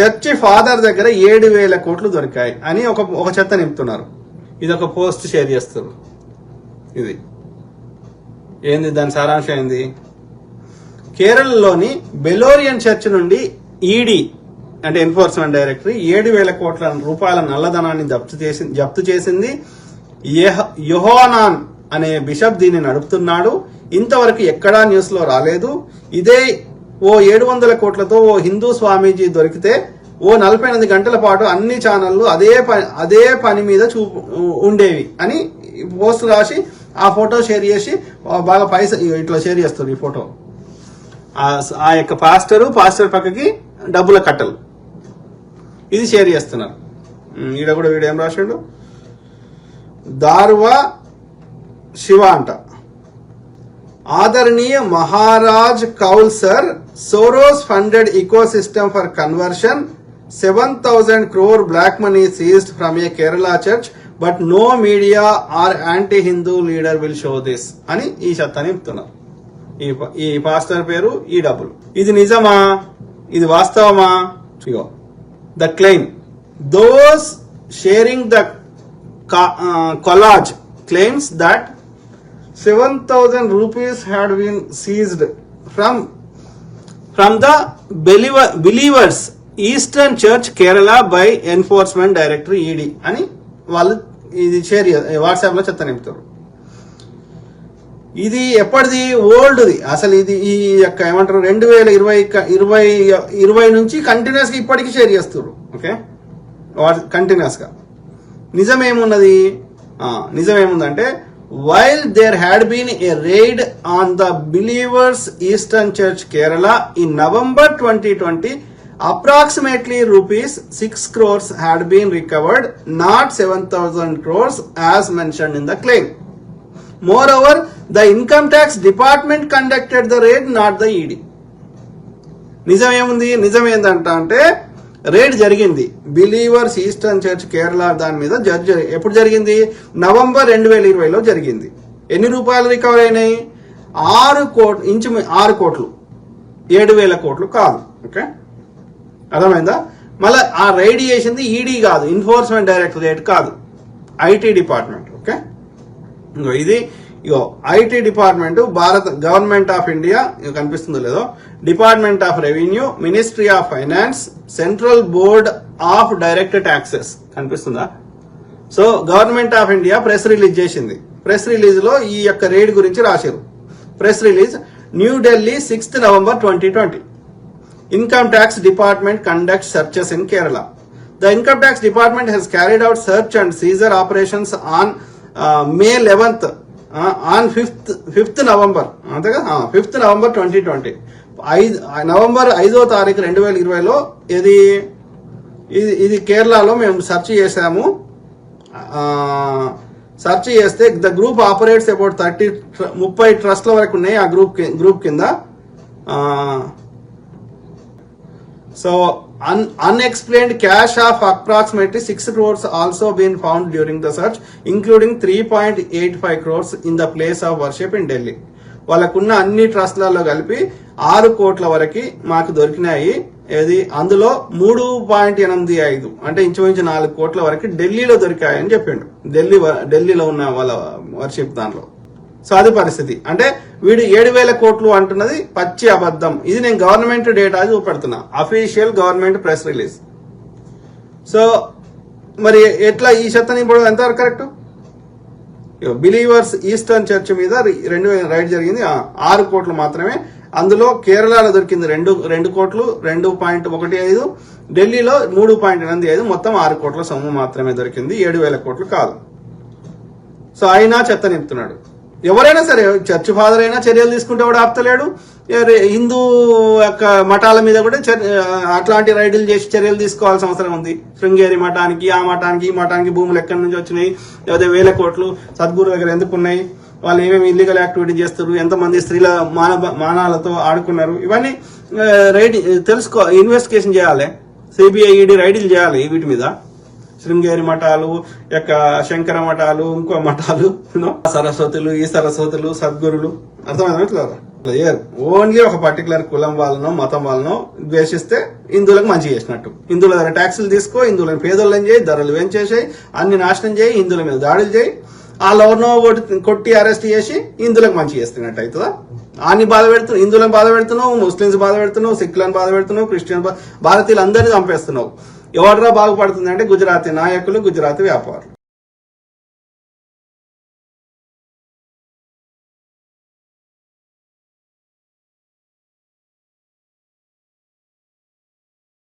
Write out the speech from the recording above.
Church father దగ్గర ఏడు వేల కోట్లు దొరికాయి అని ఒక ఒక చెత్త నింపుతున్నారు. ఇది ఒక పోస్ట్ షేర్ చేస్తారు. ఇది. ఏంది దాని సారాంశం ఏంది? కేరళలోని బెలోరియన్ చర్చ్ నుండి ఈడీ అంటే ఎన్ఫోర్స్మెంట్ డైరెక్టరీ ఏడు వేల కోట్ల రూపాయల నల్లధనాన్ని జప్తు చేసి జప్తు చేసింది. యెహ- అనే బిషప్ దీన్ని నడుపుతున్నాడు. ఇంతవరకు ఎక్కడా న్యూస్లో రాలేదు. ఇదే ఓ ఏడు వందల కోట్లతో ఓ హిందూ స్వామీజీ దొరికితే ఓ నలభై ఎనిమిది గంటల పాటు అన్ని ఛానళ్ళు అదే పని అదే పని మీద చూ ఉండేవి అని పోస్ట్ రాసి ఆ ఫోటో షేర్ చేసి బాగా పైస ఇట్లా షేర్ చేస్తారు ఈ ఫోటో. ఆ- యొక్క పాస్టరు పాస్టర్ పక్కకి డబ్బుల కట్టలు. ఇది షేర్ చేస్తున్నారు. ఈడ కూడా వీడు ఏం రాసిండు? దార్వా శివ అంట. ఆదరణీయ Maharaj Kaul sir Soros funded ecosystem for conversion seven thousand crore black money seized from a Kerala church but no media or anti Hindu leader will show this అని ఈ చెత్తని చెప్తున్నారు. ఈ పాస్టర్ పేరు ఈ డబ్బులు. ఇది నిజమా? ఇది వాస్తవమా? ఇగో the claim those sharing the collage claims that seven thousand rupees had been seized from from the Believers Eastern Church Kerala by enforcement director ED అని వాళ్ళు ఇది షేర్ వాట్సాప్లో చెత్త నింపుతారు. ఇది ఎప్పటిది? ఓల్డ్ది. అసలు ఇది ఈ యొక్క ఏమంటారు? రెండు వేల ఇరవై ఇరవై ఇరవై నుంచి కంటిన్యూస్గా ఇప్పటికీ షేర్ చేస్తారు ఓకే కంటిన్యూస్గా నిజమేమున్నది నిజమేముందంటే while there had been a raid on the Believers Eastern Church Kerala in November twenty twenty approximately rupees six crores had been recovered not seven thousand crores as mention in the claim more the income tax department conducted the rate not the ED నిజం ఏముంది నిజం ఏంటంట అంటే raid జరిగింది. Believers eastern church Kerala దాని మీద judge ఎప్పుడు జరిగింది? నవంబర్ రెండు వేల ఇరవైలో జరిగింది. ఎన్ని రూపాయలు రికవర్ అయినాయి? ఆరు కోట్లు ఇంచు ఆరు కోట్లు. ఏడు వేల కోట్లు కాదు. ఓకే? అర్థమైందా? మళ్ళీ ఆ రైడ్ చేసింది ఈడీ కాదు. ఎన్ఫోర్స్మెంట్ డైరెక్టరేట్ కాదు. IT department okay? ఇది ఇగో ఐటీ డిపార్ట్మెంట్ భారత గవర్నమెంట్ ఆఫ్ ఇండియా కనిపిస్తుందో లేదో department of revenue ministry of finance central board of direct taxes కనిపిస్తుందా? So government of India press release చేసింది. ప్రెస్ రిలీజ్లో ఈ యొక్క రేడ్ గురించి రాశారు press release New Delhi sixth November twenty twenty. Income tax department conduct searches in Kerala. The income tax department has carried out search and Caesar operations on may eleventh on fifth fifth November అంతేగా? Fifth November twenty twenty ఐదు November ఐదో తారీఖు రెండు వేల ఇరవైలో ఇది ఇది ఇది కేరళలో మేము సెర్చ్ చేసాము సెర్చ్ చేస్తే the group operates about thirty ముప్పై ట్రస్ట్ల వరకు ఉన్నాయి ఆ గ్రూప్ గ్రూప్ కింద. So un unexplained cash of approximately six crores also been found during the search including three point eight five crores in the place of worship in Delhi వాళ్ళకున్న అన్ని ట్రస్ట్లలో కలిపి ఆరు కోట్ల వరకు మాకు దొరికినాయి. ఏది? అందులో మూడు పాయింట్ ఎనిమిది ఐదు అంటే ఇంచుమించు నాలుగు కోట్ల వరకు ఢిల్లీలో దొరికాయని చెప్పిండు. ఢిల్లీ ఢిల్లీలో ఉన్న వాళ్ళ వర్షిప్ దాంట్లో. సో అది పరిస్థితి. అంటే వీడు ఏడు వేల కోట్లు అంటున్నది పచ్చి అబద్ధం. ఇది నేను government data చూపెడుతున్నా. Official government press release. So మరి ఎట్లా ఈ చెత్తని ఇప్పుడు ఎంతవరకు కరెక్ట్? బిలీవర్స్ ఈస్టర్న్ చర్చ్ మీద రెండు రైడ్ జరిగింది. ఆరు కోట్లు మాత్రమే. అందులో కేరళలో దొరికింది రెండు రెండు కోట్లు రెండు పాయింట్ ఒకటి ఐదు. ఢిల్లీలో మూడు పాయింట్ ఎనిమిది ఐదు. మొత్తం ఆరు కోట్ల సొమ్ము మాత్రమే దొరికింది. ఏడు వేల కోట్లు కాదు. సో అయినా చెత్త నింపుతున్నాడు. ఎవరైనా సరే చర్చ్ ఫాదర్ అయినా చర్యలు తీసుకుంటే కూడా ఆపుతలేడు. హిందూ యొక్క మఠాల మీద కూడా చర్- అట్లాంటి రైడ్లు చేసి చర్యలు తీసుకోవాల్సిన అవసరం ఉంది. శృంగేరి మఠానికి ఆ మఠానికి ఈ మఠానికి భూములు ఎక్కడి నుంచి వచ్చినాయి? లేదా వేల కోట్లు సద్గురు దగ్గర ఎందుకు ఉన్నాయి? వాళ్ళు ఏమేమి ఇల్లీగల్ యాక్టివిటీ చేస్తారు? ఎంతమంది స్త్రీల మాన మానాలతో ఆడుకున్నారు? ఇవన్నీ రైడ్ తెలుసుకో ఇన్వెస్టిగేషన్ చేయాలి. సిబిఐ ఈడీ రైడ్లు చేయాలి వీటి మీద. శృంగేరి మఠాలు యొక్క శంకర మఠాలు ఇంకో మఠాలు సరస్వతులు ఈ సరస్వతులు సద్గురులు. అర్థమైందా లేరు ఓన్లీ ఒక పర్టికులర్ కులం వాళ్ళనో మతం వాళ్ళనో ద్వేషిస్తే హిందువులకు మంచి చేసినట్టు. హిందువుల దగ్గర ట్యాక్సులు తీసుకో హిందువులను పేదోళ్ళని చేయి ధరలు వేంచేసాయి అన్ని నాశనం చేయి హిందువుల మీద దాడులు చేయి. వాళ్ళు ఎవరినో కొట్టి అరెస్ట్ చేసి హిందువులకు మంచి చేస్తున్నట్టు అవుతుందా? అన్ని బాధ పెడుతున్నావు హిందువులను బాధ పెడుతున్నావు ముస్లింస్ బాధ పెడుతున్నావు సిక్కులను బాధ పెడుతున్నావు క్రిస్టియన్ భారతీయులు అందరినీ చంపేస్తున్నావు. ఎవడరా బాగుపడుతుంది అంటే గుజరాతీ నాయకులు గుజరాతీ వ్యాపారులు.